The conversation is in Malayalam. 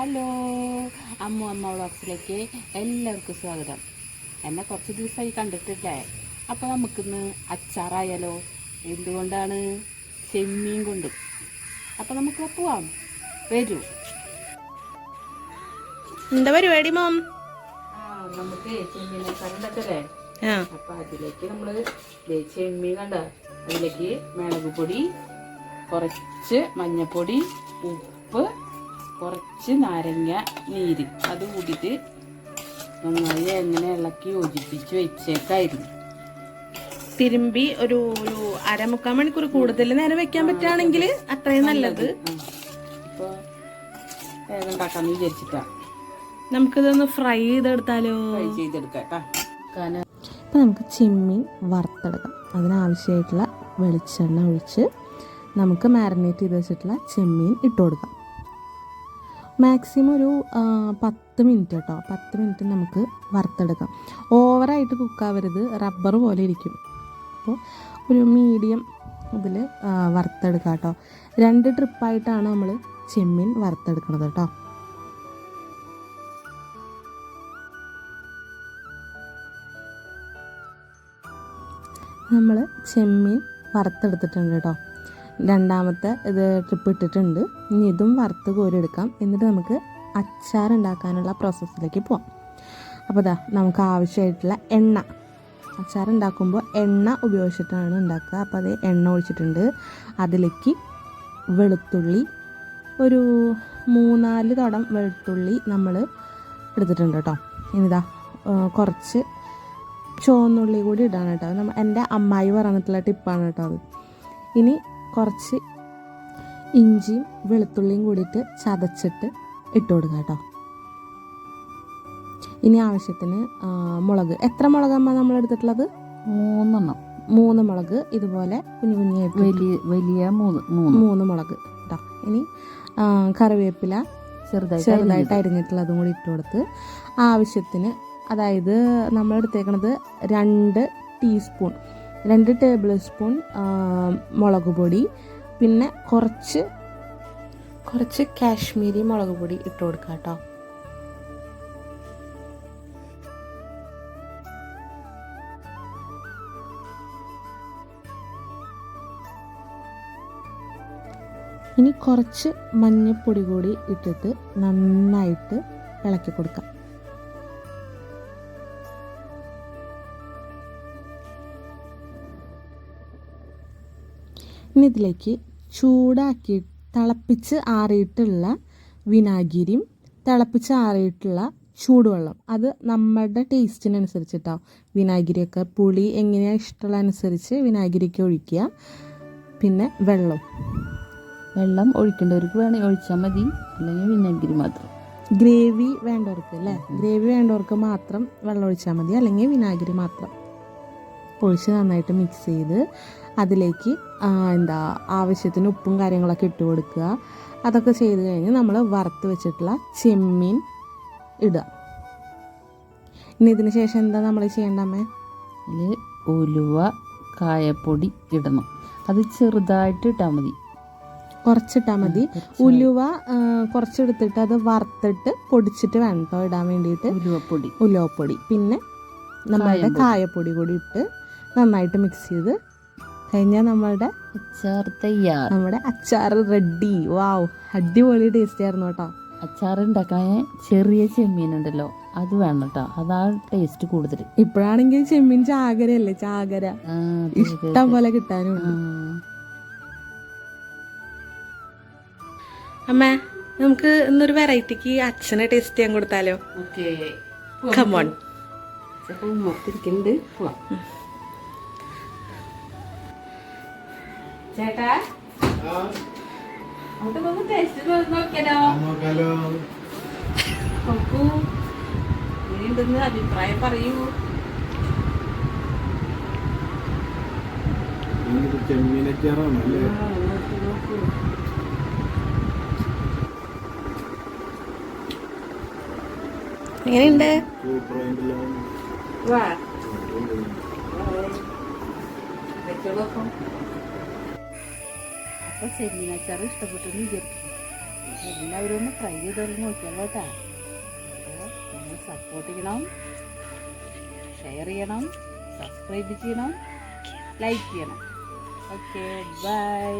അമ്മു അമ്മ വ്ളോഗ്സിലേക്ക് എല്ലാവർക്കും സ്വാഗതം. എന്നെ കുറച്ച് ദിവസമായി കണ്ടിട്ടില്ലേ? അപ്പോൾ നമുക്കിന്ന് അച്ചാറായാലോ? എന്തുകൊണ്ടാണ്? ചെമ്മീൻ കൊണ്ട്. അപ്പോൾ നമുക്ക് പോവാം. വരൂ. എന്താ പരിപാടി മോം? നമുക്ക് അച്ചാറുണ്ടാക്കല്ലേ അപ്പോൾ അതിലേക്ക് നമ്മൾ ചെമ്മീൻ കണ്ട? അതിലേക്ക് മുളക് പൊടി കുറച്ച് മഞ്ഞൾപ്പൊടി ഉപ്പ് കുറച്ച് നാരങ്ങ നീര്. അത് കൂട്ടിയിട്ട് നന്നായി എങ്ങനെ ഇളക്കി യോജിപ്പിച്ച് വെച്ചേക്കായിരുന്നു. തിരുമ്പി ഒരു ഒരു അരമുക്കാൽ മണിക്കൂർ കൂടുതൽ നേരം വെക്കാൻ പറ്റുകയാണെങ്കിൽ അത്രയും നല്ലത്. ഉണ്ടാക്കാമെന്ന് നമുക്കിതൊന്ന് ഫ്രൈ ചെയ്തെടുത്താലോ? ഫ്രൈ ചെയ്തെടുക്കാം കേട്ടോ നമുക്ക് ചിമ്മി വറുത്തെടുക്കാം. അതിനാവശ്യമായിട്ടുള്ള വെളിച്ചെണ്ണ ഒഴിച്ച് നമുക്ക് മാരിനേറ്റ് ചെയ്ത് വെച്ചിട്ടുള്ള ചെമ്മീൻ ഇട്ട് കൊടുക്കാം. മാക്സിമം ഒരു പത്ത് മിനിറ്റ് കേട്ടോ പത്ത് മിനിറ്റ് നമുക്ക് വറുത്തെടുക്കാം. ഓവറായിട്ട് കുക്കാവരുത് റബ്ബർ പോലെ ഇരിക്കും. അപ്പോൾ ഒരു മീഡിയം ഇതിൽ വറുത്തെടുക്കാം കേട്ടോ രണ്ട് ട്രിപ്പായിട്ടാണ് നമ്മൾ ചെമ്മീൻ വറുത്തെടുക്കുന്നത് കേട്ടോ നമ്മൾ ചെമ്മീൻ വറുത്തെടുത്തിട്ടുണ്ട് കേട്ടോ രണ്ടാമത്തെ ഇത് ട്രിപ്പ് ഇട്ടിട്ടുണ്ട്. ഇനി ഇതും വറുത്ത് കോരിയെടുക്കാം. എന്നിട്ട് നമുക്ക് അച്ചാർ ഉണ്ടാക്കാനുള്ള പ്രോസസ്സിലേക്ക് പോവാം. അപ്പോൾ ഇതാ നമുക്ക് ആവശ്യമായിട്ടുള്ള എണ്ണ. അച്ചാർ ഉണ്ടാക്കുമ്പോൾ എണ്ണ ഉപയോഗിച്ചിട്ടാണ് ഉണ്ടാക്കുക. അപ്പോൾ അത് എണ്ണ ഒഴിച്ചിട്ടുണ്ട്. അതിലേക്ക് വെളുത്തുള്ളി ഒരു മൂന്നാൽ തടം വെളുത്തുള്ളി നമ്മൾ എടുത്തിട്ടുണ്ട് കേട്ടോ. ഇനിതാ കുറച്ച് ചുവന്നുള്ളി കൂടി ഇടാണ് കേട്ടോ. എന്റെ അമ്മായി പറഞ്ഞിട്ടുള്ള ടിപ്പാണ് കേട്ടോ അത്. ഇനി കുറച്ച് ഇഞ്ചിയും വെളുത്തുള്ളിയും കൂടിയിട്ട് ചതച്ചിട്ട് ഇട്ട് കൊടുക്കുക കേട്ടോ. ഇനി ആവശ്യത്തിന് മുളക്. എത്ര മുളകമ്മ നമ്മൾ എടുത്തിട്ടുള്ളത്? മൂന്നെണ്ണം. മൂന്ന് മുളക് ഇതുപോലെ കുഞ്ഞു കുഞ്ഞായിട്ട് വലിയ വലിയ മൂന്ന് മൂന്ന്. മുളക് കേട്ടോ ഇനി കറിവേപ്പില ചെറുതായി ചെറുതായിട്ട് അരിഞ്ഞിട്ടുള്ളതും കൂടി ഇട്ട് കൊടുത്ത് ആവശ്യത്തിന് അതായത് നമ്മൾ എടുത്തേക്കണത് രണ്ട് ടീസ്പൂൺ രണ്ട് ടേബിൾ സ്പൂൺ മുളക് പൊടി പിന്നെ കുറച്ച് കുറച്ച് കാശ്മീരി മുളക് പൊടി ഇട്ട് കൊടുക്കുക കേട്ടോ. ഇനി കുറച്ച് മഞ്ഞൾപ്പൊടി കൂടി ഇട്ടിട്ട് നന്നായിട്ട് ഇളക്കി കൊടുക്കാം. ഇനി ഇതിലേക്ക് ചൂടാക്കി തിളപ്പിച്ച് ആറിയിട്ടുള്ള വിനാഗിരിയും തിളപ്പിച്ച് ആറിയിട്ടുള്ള ചൂടുവെള്ളം. അത് നമ്മുടെ ടേസ്റ്റിനനുസരിച്ചിട്ടോ. വിനാഗിരിയൊക്കെ പുളി എങ്ങനെയാണ് ഇഷ്ടമുള്ള അനുസരിച്ച് വിനാഗിരിയൊക്കെ ഒഴിക്കുക. പിന്നെ വെള്ളം. വെള്ളം ഒഴിക്കേണ്ടവർക്ക് വേണമെങ്കിൽ ഒഴിച്ചാൽ മതി. അല്ലെങ്കിൽ വിനാഗിരി മാത്രം. ഗ്രേവി വേണ്ടവർക്ക് അല്ലേ? ഗ്രേവി വേണ്ടവർക്ക് മാത്രം വെള്ളം ഒഴിച്ചാൽ മതി. അല്ലെങ്കിൽ വിനാഗിരി മാത്രം. ഒഴിച്ച് നന്നായിട്ട് മിക്സ് ചെയ്ത് അതിലേക്ക് എന്താ ആവശ്യത്തിന് ഉപ്പും കാര്യങ്ങളൊക്കെ ഇട്ട് കൊടുക്കുക. അതൊക്കെ ചെയ്ത് കഴിഞ്ഞ് നമ്മൾ വറുത്ത് വെച്ചിട്ടുള്ള ചെമ്മീൻ ഇടുക. ഇനി ഇതിന് ശേഷം എന്താ നമ്മൾ ചെയ്യേണ്ടമ്മേ അതിൽ ഉലുവ കായപ്പൊടി ഇടണം. അത് ചെറുതായിട്ട് ഇട്ടാൽ മതി. കുറച്ചിട്ടാൽ മതി. ഉലുവ കുറച്ചെടുത്തിട്ട് അത് വറുത്തിട്ട് പൊടിച്ചിട്ട് വേണം കേട്ടോ ഇടാൻ വേണ്ടിയിട്ട്. ഉലുവപ്പൊടി. ഉലുവപ്പൊടി. പിന്നെ നമ്മളുടെ കായപ്പൊടി കൂടി ഇട്ട് നന്നായിട്ട് മിക്സ് ചെയ്ത് കഴിഞ്ഞാൽ നമ്മളുടെ അച്ചാർ തയ്യാർ. നമ്മുടെ അച്ചാർ റെഡി വാവ് അടിപൊളി ടേസ്റ്റ് ആയിരുന്നു കേട്ടോ. അച്ചാർ ഉണ്ടാക്കാൻ ചെറിയ ചെമ്മീൻ ഉണ്ടല്ലോ അത് വേണം കേട്ടോ. അതാണ് ടേസ്റ്റ് കൂടുതൽ. ഇപ്പോഴാണെങ്കിൽ ചെമ്മീൻ ചാകരയല്ലേ ചാകര. അല്ലേ അതെ, അതെ, ഇഷ്ടം പോലെ കിട്ടാനും അമ്മ നമുക്ക് ഇന്നൊരു വെറൈറ്റിക്ക് അച്ഛനെ ടേസ്റ്റ് ചെയ്യാൻ കൊടുത്താലോ? ഓക്കേ. കമോൺ ഉമ്മത്തിരിക്കുന്നുണ്ട് പോവാം. ചേട്ടാ? നമുക്കൊന്ന് ടേസ്റ്റ് നോക്കിയാലോ? നോക്കാലോ. നോക്കൂ. ഇനിയുണ്ടെന്ന് അഭിപ്രായം പറയൂ. നിങ്ങൾക്ക് ചെമ്മീനച്ചാറാണ് അല്ലേ? ആ, നോക്കൂ നോക്കൂ. എങ്ങനെയുണ്ട്? വാ. വെച്ചോളൂ അപ്പം അപ്പൊ ചെമ്മീനച്ചാർ ഇഷ്ടപ്പെട്ടെന്ന് വിചാരിക്കും. എല്ലാവരും ഒന്ന് ട്രൈ ചെയ്തോളൂ നോക്കിയാലോ കേട്ടാ. നിങ്ങൾ സപ്പോർട്ട് ചെയ്യണം. ഷെയർ ചെയ്യണം. സബ്സ്ക്രൈബ് ചെയ്യണം. ലൈക്ക് ചെയ്യണം. Okay bye